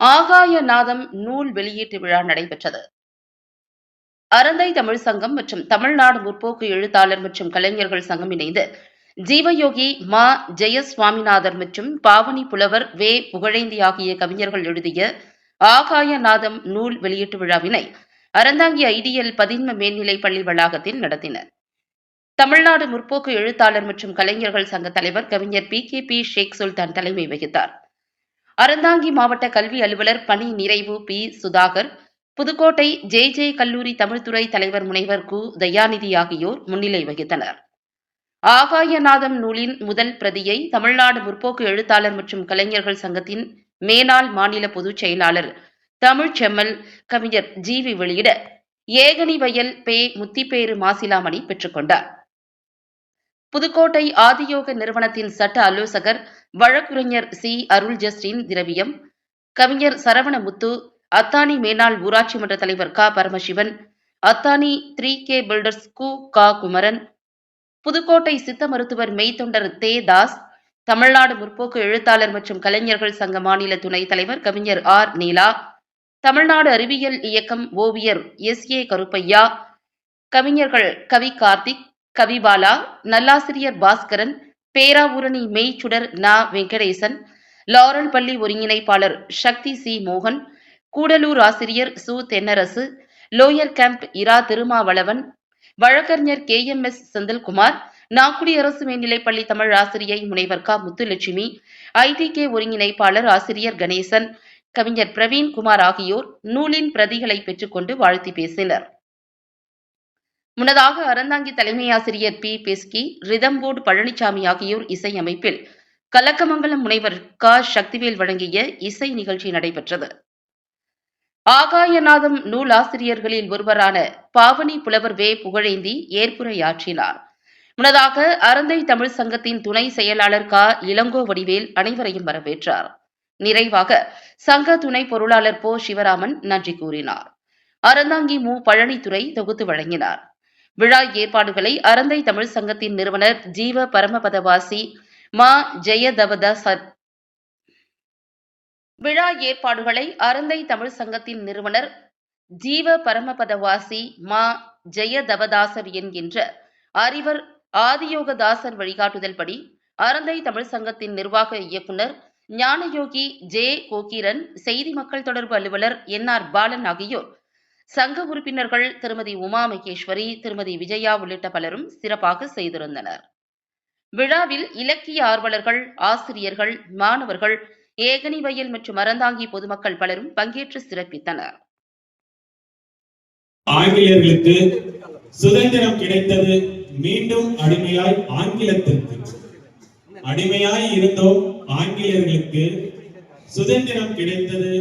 ஆகாய நாதம் நூல் வெளியீட்டு விழா நடைபெற்றது. அறந்தை தமிழ் சங்கம் மற்றும் தமிழ்நாடு முற்போக்கு எழுத்தாளர் மற்றும் கலைஞர்கள் சங்கம் இணைந்து ஜீவயோகி மா ஜெய சுவாமிநாதர் மற்றும் பாவனி புலவர் வே புகழேந்தி ஆகிய கவிஞர்கள் எழுதிய ஆகாய நாதம் நூல் வெளியீட்டு விழாவினை அறந்தாங்கி ஐடியல் பதின்ம மேல்நிலைப் பள்ளி வளாகத்தில் நடத்தினர். தமிழ்நாடு முற்போக்கு எழுத்தாளர் மற்றும் கலைஞர்கள் சங்க தலைவர் கவிஞர் P K P Sheikh Sultan தலைமை வகித்தார். அறந்தாங்கி மாவட்ட கல்வி அலுவலர் பணி நிறைவு P. Sudhakar Pudukkottai J. J. கல்லூரி தமிழ்துறை தலைவர் முனைவர் கு. தயாநிதி ஆகியோர் முன்னிலை வகித்தனர். ஆகாயநாதம் நூலின் முதல் பிரதியை தமிழ்நாடு முற்போக்கு எழுத்தாளர் மற்றும் கலைஞர்கள் சங்கத்தின் மேனாள் மாநில பொதுச் செயலாளர் தமிழ்ச் செம்மல் கவிஞர் ஜீவி வெளியிட ஏகனி வயல் பே. முத்திப்பேறு மாசிலாமணி பெற்றுக்கொண்டார். புதுக்கோட்டை ஆதியோக நிறுவனத்தின் சட்ட ஆலோசகர் வழக்குரைஞர் சி. அருள் ஜஸ்டின் திரவியம் கவிஞர் சரவணமுத்து அத்தானி மேனாள் ஊராட்சி மன்ற தலைவர் க. Paramasivan Athani three K builders கு. கா. குமரன் புதுக்கோட்டை சித்த மருத்துவர் மெய்த்தொண்டர் தே. தாஸ் தமிழ்நாடு முற்போக்கு எழுத்தாளர் மற்றும் கலைஞர்கள் சங்க மாநில துணைத் தலைவர் கவிஞர் ஆர். நீலா தமிழ்நாடு அறிவியல் இயக்கம் ஓவியர் எஸ். ஏ. கருப்பையா கவிஞர்கள் கவி கார்த்திக் கவிபாலா நல்லாசிரியர் பாஸ்கரன் பேராவூரணி மெய்ச்சுடர் நா வெங்கடேசன் லாரல் பள்ளி ஒருங்கிணைப்பாளர் சக்தி சி மோகன் கூடலூர் ஆசிரியர் சு தென்னரசு லோயர் கேம்ப் இரா திருமாவளவன் வழக்கறிஞர் K M S Senthilkumar Nagudi அரசு மேல்நிலைப்பள்ளி தமிழ் ஆசிரியை முனைவர் க முத்துலட்சுமி ஐடிகே ஒருங்கிணைப்பாளர் ஆசிரியர் கணேசன் கவிஞர் பிரவீன் குமார் ஆகியோர் நூலின் பிரதிகளை பெற்றுக்கொண்டு வாழ்த்தி பேசினர். முன்னதாக அறந்தாங்கி தலைமை ஆசிரியர் பி. பெஸ்கி ரிதம்போர்டு பழனிசாமி ஆகியோர் இசையமைப்பில் கலக்கமங்கலம் முனைவர் க. சக்திவேல் வழங்கிய இசை நிகழ்ச்சி நடைபெற்றது. ஆகாயநாதம் நூல் ஆசிரியர்களில் ஒருவரான பாவனி புலவர் வே. புகழேந்தி ஏற்புரையாற்றினார். முன்னதாக அறந்தை தமிழ் சங்கத்தின் துணை செயலாளர் க. இளங்கோ வடிவேல் அனைவரையும் வரவேற்றார். நிறைவாக சங்க துணை பொருளாளர் போ. சிவராமன் நன்றி கூறினார். அறந்தாங்கி மு. பழனித்துறை தொகுத்து வழங்கினார். விழா ஏற்பாடுகளை அறந்தை தமிழ் சங்கத்தின் நிறுவனர் ஜீவ பரமபதவாசி மா ஜெயதவதாஸ் விழா ஏற்பாடுகளை அறந்தை தமிழ் சங்கத்தின் நிறுவனர் ஜீவ பரமபதவாசி மா ஜெயதவதாசர் என்கின்ற அறிவர் ஆதியோகதாசர் வழிகாட்டுதல்படி அறந்தை தமிழ் சங்கத்தின் நிர்வாக இயக்குனர் ஞானயோகி ஜே கோகிரன் செய்தி மக்கள் தொடர்பு அலுவலர் என் ஆர் பாலன் ஆகியோர் சங்க உறுப்பினர்கள் திருமதி உமா மகேஸ்வரி திருமதி விஜயா உள்ளிட்ட பலரும் சிறப்பாக செய்திருந்தனர். விழாவில் இலக்கிய ஆர்வலர்கள் ஆசிரியர்கள் மாணவர்கள் ஏகனி வயல் மற்றும் அறந்தாங்கி பொதுமக்கள் பலரும் பங்கேற்று சிறப்பித்தனர். ஆங்கிலேயர்களுக்கு சுதந்திரம் கிடைத்தது மீண்டும் அடிமையாய் ஆங்கிலத்திற்கு. அடிமையாய் இருந்தோம் ஆங்கிலேயர்களுக்கு. சுதந்திரம் கிடைத்தது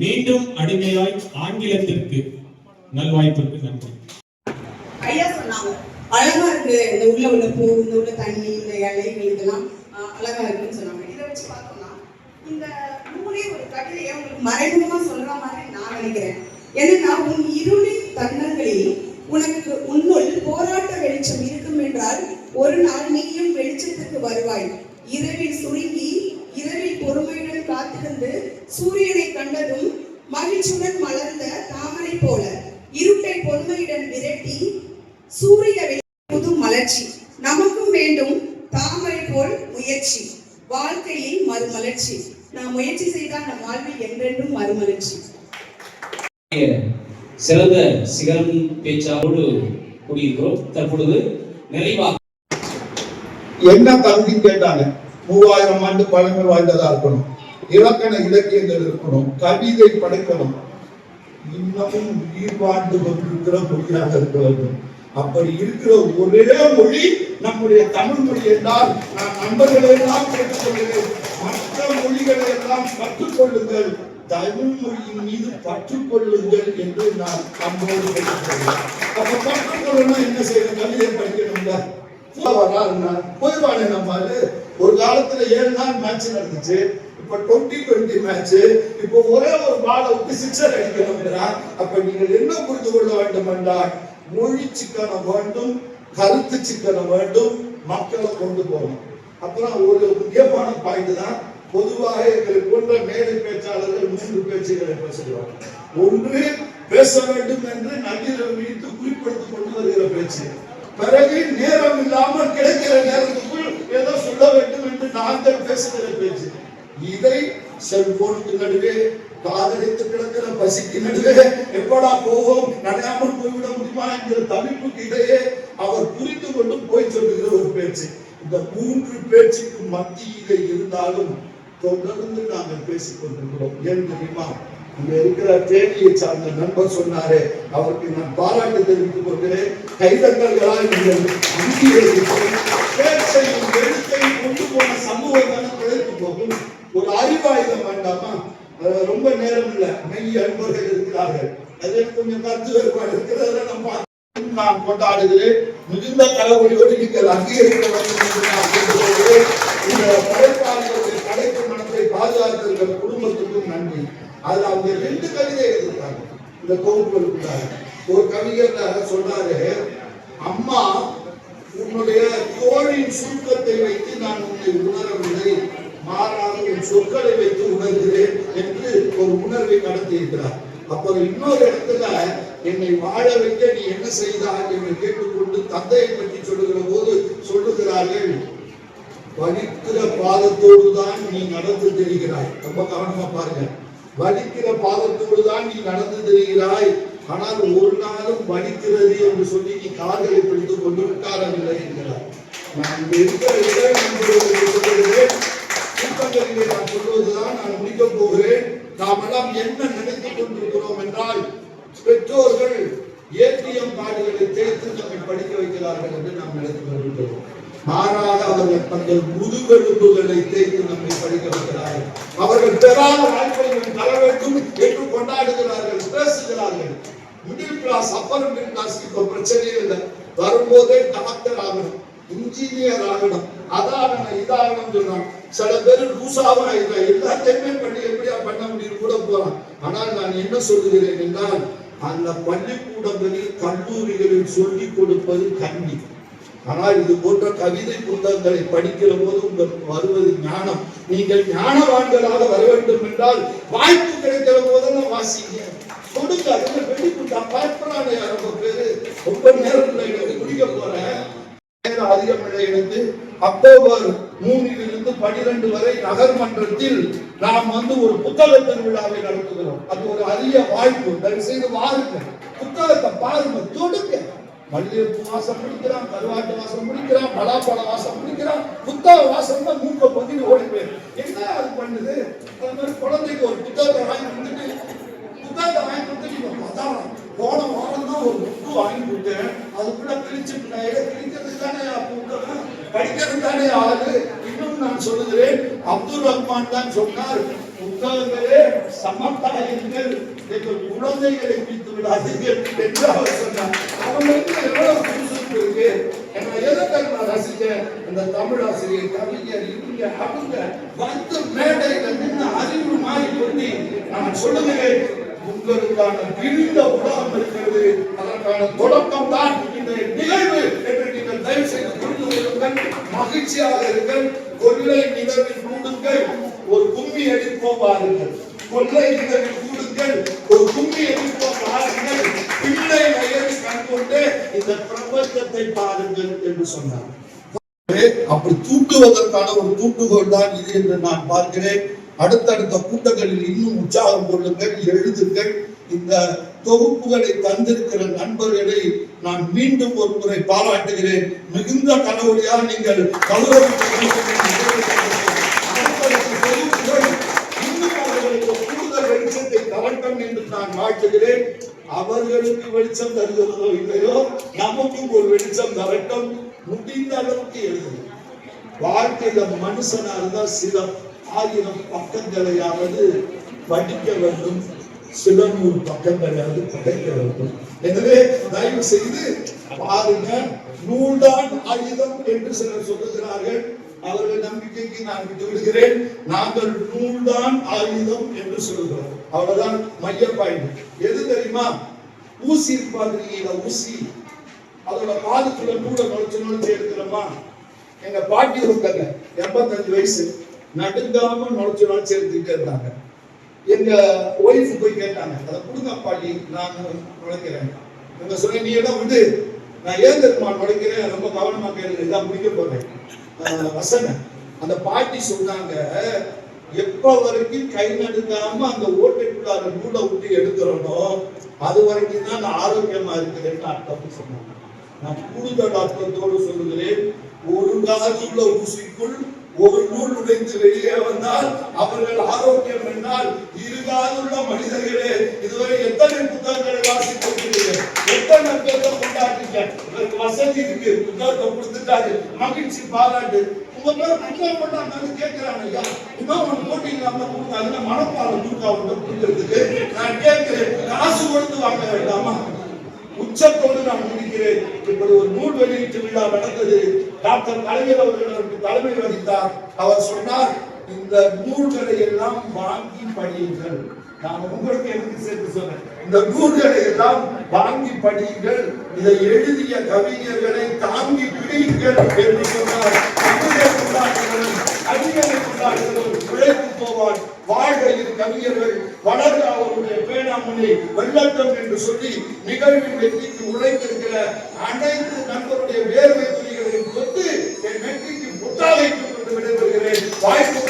மீண்டும் அடிமையாய் ஆங்கிலத்திற்கு. நல்வாய்ப்பிற்கு நன்றி. ஐயா சொன்னாங்க. அழகா இருக்கு. இந்த உள்ள உள்ள பூ இந்த உள்ள தண்ணி இந்த இலைகள் இதெல்லாம் அழகா இருக்குன்னு சொன்னாங்க. இதை வச்சு பார்த்தோம்னா இந்த நூலே ஒரு கவிதையை உங்களுக்கு மறைமுகமா சொல்ற மாதிரி நான் நினைக்கிறேன். என்னன்னா உன் இருளின் தன்னங்களில் உனக்கு உன்னுள் போராட்ட வெளிச்சம் இருக்கும் என்றால் ஒரு நாள் நீயும் வெளிச்சத்துக்கு வருவாய். இரவில் சுருங்கி இரவில் பொறுமையுடன் காத்திருந்து சூரியனை கண்டதும் மகிழ்ச்சியுடன் மலர்ந்த தாமரை போல. இருட்டை பொறுமையுடன் விரட்டி சூரிய வெளி புது மலர்ச்சி. நமக்கும் வேண்டும் தாமரை போல் முயற்சி. வாழ்க்கையில் மறுமலர்ச்சி. நாம் முயற்சி செய்தால் நம் வாழ்வில் என்றென்றும் மறுமலர்ச்சி. சிறந்த சிகரம் பேச்சாரோடு கூடியிருக்கிறோம். தற்பொழுது நிறைவாக என்ன தகுதி கேட்டாங்க மூவாயிரம் ஆண்டு பழமை வாய்ந்ததா இருக்கணும். இலக்கண இலக்கியங்கள் இருக்கணும். கவிதை படைக்கணும். இன்னமும் உயிர் வாழ்ந்து கொண்டிருக்கிற மொழியாக இருக்க வேண்டும் அப்படி இருக்கிற ஒரே மொழி நம்முடைய தமிழ் மொழி என்றால் நான் நண்பர்களை எல்லாம் கேட்டுக்கொள்கிறேன். மற்ற மொழிகளை எல்லாம் கற்றுக்கொள்ளுங்கள். தமிழ் மொழியின் மீது பற்றுக்கொள்ளுங்கள் என்று நான் அன்போடு கேட்டுக்கொள்கிறேன். அப்ப பற்றுக்கொள்ளணும் என்ன செய்யணும்? கவிதை படிக்கணும்ல. வராருன்னா வாழ நம்மால ஒரு காலத்துல ஏழு நாள் மேட்ச் நடந்துச்சு. இப்ப டுவெண்ட்டி டுவெண்ட்டி மேட்ச் இப்போ ஒரே ஒரு பால விட்டு சிக்ஸர் அடிக்கணும்னா அப்ப நீங்கள் என்ன புரிந்து கொள்ள வேண்டும் என்றால் மொழி சிக்கனம் வேண்டும் கருத்து சிக்கனம் வேண்டும் மக்களை கொண்டு போகணும். அப்புறம் ஒரு முக்கியமான பாயிண்ட் தான் பொதுவாக எங்களை போன்ற மேடை பேச்சாளர்கள் மூன்று பேச்சுகளை பேசுகிறோம் ஒன்று பேச வேண்டும் என்று நள்ளிரவு மீட்டு குறிப்பிடுத்திக் கொண்டு வருகிற பேச்சு. பிறகு நேரம் இல்லாமல் கிடைக்கிற நேரத்தில் ஏதோ சொல்ல வேண்டும் என்று நாங்கள் பேசுகிற பேச்சு இதை செல்போனுக்கு நடுவே காதலித்து கிடக்கிற பசிக்கு நடுவே எப்படா போவோம்? நடையாமல் போய்விட முடியுமா என்கிற தவிப்புக்கு இடையே அவர் புரிந்து கொண்டு போய் சொல்லுகிற ஒரு பேச்சு. இந்த மூன்று பேச்சுக்கு மத்தியிலே இருந்தாலும் தொடர்ந்து நாங்கள் பேசிக் கொண்டிருக்கிறோம். ஏன் தெரியுமா? இங்க இருக்கிற தேனியை சார்ந்த நண்பர் சொன்னாரே அவருக்கு நான் பாராட்டு தெரிவித்துக் கொள்கிறேன். கைதட்டல்களால் நீங்கள் அங்கீகரித்து பேச்சையும் எழுத்தையும் போன சமூகம் தானே பிழைத்து போகும் ஒரு அறிவாயுதம் வேண்டாமா? ரொம்ப நேரம் இல்ல. மெய் அன்பர்கள் இருக்கிறார்கள். அதில் கொஞ்சம் கருத்து வேறுபாடு இருக்கிறதுல நம்ம நான் கொண்டாடுகிறேன் மிகுந்த தலைவலியோடு நீங்கள் அங்கீகரிக்க வேண்டும் என்று படைப்பாளர்களுடைய கலைப்பு மனத்தை பாதுகாத்திருக்கிற குடும்பத்துக்கும் நன்றி. அதுல அவங்க ரெண்டு கவிதை எழுதிருக்காங்க இந்த தொகுப்புகளுக்குள்ளாக ஒரு கவிஞர் சொல்றாரு அம்மா உன்னுடைய தோழின் சுருக்கத்தை வைத்து நான் உன்னை உணரவில்லை. மாறாக உன் சொற்களை வைத்து உணர்கிறேன் என்று ஒரு உணர்வை நடத்தியிருக்கிறார். அப்போ இன்னொரு இடத்துல என்னை வாழ வைக்க நீ என்ன செய்தார் என்று கேட்டுக்கொண்டு தந்தையை பற்றி சொல்லுகிற போது சொல்லுகிறார்கள் வலிக்கிற பாதத்தோடு தான் நீ நடந்து தெரிகிறாய். ரொம்ப கவனமா பாருங்க. வலிக்கிற பாதத்தோடு தான் நீ நடந்து தெரிகிறாய். ஆனால் ஒரு நாளும் வலிக்கிறது என்று சொல்லி நீ கால்களை பிடித்துக் கொண்டு உட்காரவில்லை என்கிறார். நான் இங்க இருக்கிற சொல்லுகிறேன். கூட்டங்களிலே நான் சொல்வதுதான் நான் முடிக்கப் போகிறேன். நாம் எல்லாம் என்ன நினைத்துக் கொண்டிருக்கிறோம் என்றால் பெற்றோர்கள் ஏடிஎம் கார்டுகளை தேர்த்து நம்மை படிக்க வைக்கிறார்கள் என்று நாம் நினைத்துக் கொண்டிருக்கிறோம் மாறாக அவர்கள் தங்கள் முதுகெலும்புகளை தேய்த்து நம்மை படிக்க வைக்கிறார்கள். அவர்கள் பெறாத வாய்ப்பை தர வேண்டும் என்று கொண்டாடுகிறார்கள் பேசுகிறார்கள். Middle class upper middle class இப்ப பிரச்சனையே இல்லை. வரும்போதே டாக்டர் ஆகணும். இன்ஜினியர் ஆகணும். அதாகணும் இதாகணும் சொன்னான். சில பேர் லூசாவா இல்லை. எல்லாத்தையுமே பண்ணி எப்படியா பண்ண முடியும் கூட போறான். ஆனால் நான் என்ன சொல்லுகிறேன் என்றால் அந்த பள்ளிக்கூடங்களில் கல்லூரிகளில் சொல்லிக் கொடுப்பது கல்வி ஆனால் இது போன்ற கவிதை புத்தகங்களை படிக்கிற போது உங்களுக்கு வருவது ஞானம். நீங்கள் ஞானவான்களாக வர வேண்டும் என்றால் வாய்ப்பு கிடைக்கிற போதெல்லாம் வாசிங்க. கொடுங்க அதுல பயப்படாத ரொம்ப பேரு. ரொம்ப நேரம் எனக்கு குடிக்க போறேன். நேரம் அதிகம் அக்டோபர் மூணிலிருந்து பனிரெண்டு வரை நகர்மன்றத்தில் நாம் வந்து ஒரு புத்தக திருவிழாவை நடத்துகிறோம். அது ஒரு அரிய வாய்ப்பு. தயவு செய்து வாருங்க. புத்தகத்தை பாருங்க. தொடுங்க. மல்லிகைப்பூ வாசம் பிடிக்கிறான் கருவாட்டு வாசம் பிடிக்கிறான் பலாப்பழ வாசம் பிடிக்கிறான் புத்தக வாசம் தான் மூக்க பகுதி ஓடி போயிடும். என்ன அது பண்ணுது? அது மாதிரி குழந்தைக்கு ஒரு புத்தகத்தை வாங்கி கொடுத்துட்டு புத்தகத்தை வாங்கி கொடுத்துட்டு இவன் அதான் போன வாரம் தான் ஒரு புக்கு வாங்கி கொடுத்தேன் அதுக்குள்ள கிழிச்சு கிழிக்கிறது தானே புத்தகம் படிக்கிறது தானே ஆகுது இன்னும் நான் சொல்லுகிறேன் அப்துல் தான் சொன்னார் புத்தகங்களே சமத்தாயிருங்கள் எங்கள் குழந்தைகளை பிடித்து விடாதீர்கள் என்று அவர் சொன்னார். அவங்களுக்கு எவ்வளவு சுறுசுறுப்பு இருக்கு? என்ன எதை நான் ரசிச்சேன் அந்த தமிழ் ஆசிரியர் கவிஞர் இவங்க அவங்க வந்து மேடையில நின்று அறிவு மாறி கொண்டு நான் சொல்லுகிறேன் உங்களுக்கான விரிந்த உலகம் இருக்கிறது. அதற்கான தொடக்கம் தான் இந்த நிகழ்வு. என்று நீங்கள் தயவு செய்து புரிந்து கொள்ளுங்கள் மகிழ்ச்சியாக இருங்கள். கொள்ளை நிகழ்வில் கொடுங்கள். ஒரு கும்மி அடிப்போம் பாருங்கள். கொள்ளை நிகழ்வில் கூடுங்கள். ஒரு கும்மி அடிப்போம் பாருங்கள். பிள்ளை வயது கண்கொண்டு இந்த பிரபஞ்சத்தை பாருங்கள் என்று சொன்னார். அப்படி தூண்டுவதற்கான ஒரு தூண்டுகோல் தான் இது என்று நான் பார்க்கிறேன். அடுத்தடுத்த கூட்டங்களில் இன்னும் உற்சாகம் கொள்ளுங்கள் எழுதுங்கள். இந்த தொகுப்புகளை தந்திருக்கிற நண்பர்களை நான் மீண்டும் ஒரு முறை பாராட்டுகிறேன். மிகுந்த கடவுளியால் நீங்கள் கௌரவிக்க இன்னும் அவர்களுக்கு கூடுதல் வெளிச்சத்தை தரட்டும் என்று நான் வாழ்த்துகிறேன் அவர்களுக்கு வெளிச்சம் தருகிறதோ இல்லையோ நமக்கும் ஒரு வெளிச்சம் தரட்டும். முடிந்த அளவுக்கு எழுது வாழ்க்கையில மனுஷனா இருந்தா சில ஆயிரம் பக்கங்களையாவது படிக்க வேண்டும். சில நூறு பக்கங்களையாவது படைக்க வேண்டும். எனவே தயவு செய்து பாருங்க. நூல்தான் ஆயுதம் என்று சிலர் சொல்லுகிறார்கள். அவர்கள் நம்பிக்கைக்கு நான் விட்டு விடுகிறேன் நாங்கள் நூல்தான் ஆயுதம் என்று சொல்கிறோம். அவ்வளவுதான் மைய பாயிண்ட் எது தெரியுமா? ஊசி பாக்குறீங்களா ஊசி. அதோட பாதத்துல நூலை நுழைச்சு நுழைச்சு எடுக்கிறோமா? எங்க பாட்டி இருக்காங்க. எண்பத்தஞ்சு வயசு. நடுங்காம நுழைச்சு நுழைச்சு எடுத்துக்கிட்டே இருந்தாங்க. எங்க ஒய்ஃப் போய் கேட்டாங்க. அதை கொடுங்க பாட்டி நான் நுழைக்கிறேன் இவங்க சொன்னேன் நீ இடம் விடு. நான் ஏன் தெரியுமா நுழைக்கிறேன் ரொம்ப கவனமா கேளுங்க இதான் முடிக்க போறேன். வசனம் வசன அந்த பாட்டி சொன்னாங்க எப்ப வரைக்கும் கை நடுங்காம அந்த ஓட்டைக்குள்ளார நூலை விட்டு எடுக்கிறோமோ அது வரைக்கும் தான் நான் ஆரோக்கியமா இருக்கிறேன்னு அர்த்தம் சொன்னாங்க. நான் கூடுதல் அர்த்தத்தோடு சொல்லுகிறேன் ஒரு காலத்துள்ள ஊசிக்குள் ஒரு நூல் உடைந்து வெளியே வந்தால் அவர்கள் ஆரோக்கியம் என்றால் இருகாதுள்ள மனிதர்களே இதுவரை எத்தனை புத்தகங்களை வாசித்திருக்கிறீர்கள் எத்தனை பேரை கொண்டாடுறீங்க இவருக்கு வசதி இருக்கு புத்தகத்தை கொடுத்துட்டாரு. மகிழ்ச்சி பாராட்டு. உங்க மேல புத்தகம் பண்ணாங்க கேட்கிறாங்க ஐயா. இன்னும் ஒன்று போட்டீங்க நம்ம கொடுங்க அதுல மனப்பாலம் கொடுக்க அவங்க கொடுக்கறதுக்கு நான் கேட்கிறேன் காசு கொடுத்து வாங்க வேண்டாமா? உச்சத்தோடு நான் முடிக்கிறேன். இப்படி ஒரு நூல் வெளியீட்டு விழா நடந்தது. டாக்டர் கலைஞர் அவர்கள் தலைமை வகித்தார். அவர் சொன்னார் இந்த நூல்களை எல்லாம் வாங்கி படியுங்கள். நான் உங்களுக்கு எனக்கு சேர்த்து சொன்னேன்? இந்த நூல்களை எல்லாம் வாங்கி படியுங்கள் இதை எழுதிய கவிஞர்களை தாங்கி பிடியுங்கள் என்று சொன்னார். அமுதே உழைத்து போவான் வாழ்க கவிஞர்கள் வளர்க அவருடைய பேணாமணி வெள்ளட்டம் என்று சொல்லி நிகழ்வின் வெற்றிக்கு உழைத்திருக்கிற அனைத்து நண்பருடைய வேர்வை துளிகளையும் கொண்டு என் வெற்றிக்கு புத்தாகைக்கு கொண்டு விடைபெறுகிறேன். வாய்ப்பு